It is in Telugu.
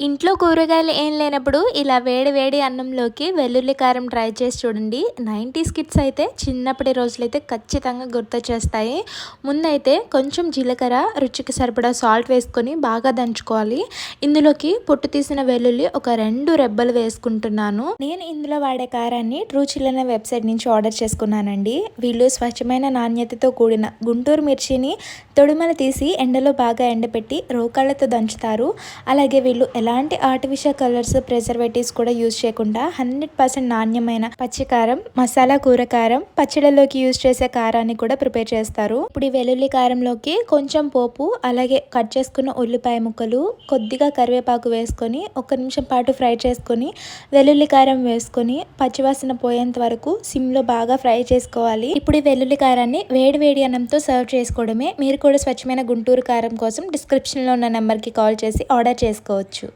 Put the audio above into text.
ఇంట్లో కూరగాయలు ఏం లేనప్పుడు ఇలా వేడి వేడి అన్నంలోకి వెల్లుల్లి కారం ట్రై చేసి చూడండి. నైంటీస్ కిడ్స్ అయితే చిన్నప్పటి రోజులైతే ఖచ్చితంగా గుర్తు చేస్తాయి. ముందైతే కొంచెం జీలకర్ర రుచికి సరిపడా సాల్ట్ వేసుకొని బాగా దంచుకోవాలి. ఇందులోకి పొట్టు తీసిన వెల్లుల్లి ఒక రెండు రెబ్బలు వేసుకుంటున్నాను. నేను ఇందులో వాడే కారాన్ని ట్రూ చిల్ అనే వెబ్సైట్ నుంచి ఆర్డర్ చేసుకున్నానండి. వీళ్ళు స్వచ్ఛమైన నాణ్యతతో కూడిన గుంటూరు మిర్చిని తొడుమల తీసి ఎండలో బాగా ఎండపెట్టి రోకాళ్ళతో దంచుతారు. అలాగే వీళ్ళు ఎలాంటి ఆర్టిఫిషియల్ కలర్స్ ప్రిజర్వేటివ్స్ కూడా యూజ్ చేయకుండా హండ్రెడ్ పర్సెంట్ నాణ్యమైన పచ్చికారం మసాలా కూర కారం పచ్చడిలోకి యూజ్ చేసే కారాన్ని కూడా ప్రిపేర్ చేస్తారు. ఇప్పుడు ఈ వెల్లుల్లి కారంలోకి కొంచెం పోపు అలాగే కట్ చేసుకున్న ఉల్లిపాయ ముక్కలు కొద్దిగా కరివేపాకు వేసుకొని ఒక నిమిషం పాటు ఫ్రై చేసుకొని వెల్లుల్లి కారం వేసుకొని పచ్చివాసన పోయేంత వరకు సిమ్లో బాగా ఫ్రై చేసుకోవాలి. ఇప్పుడు ఈ వెల్లుల్లి కారాన్ని వేడి వేడి అన్నంతో సర్వ్ చేసుకోవడమే. మీరు కూడా స్వచ్ఛమైన గుంటూరు కారం కోసం డిస్క్రిప్షన్లో ఉన్న నెంబర్కి కాల్ చేసి ఆర్డర్ చేసుకోవచ్చు.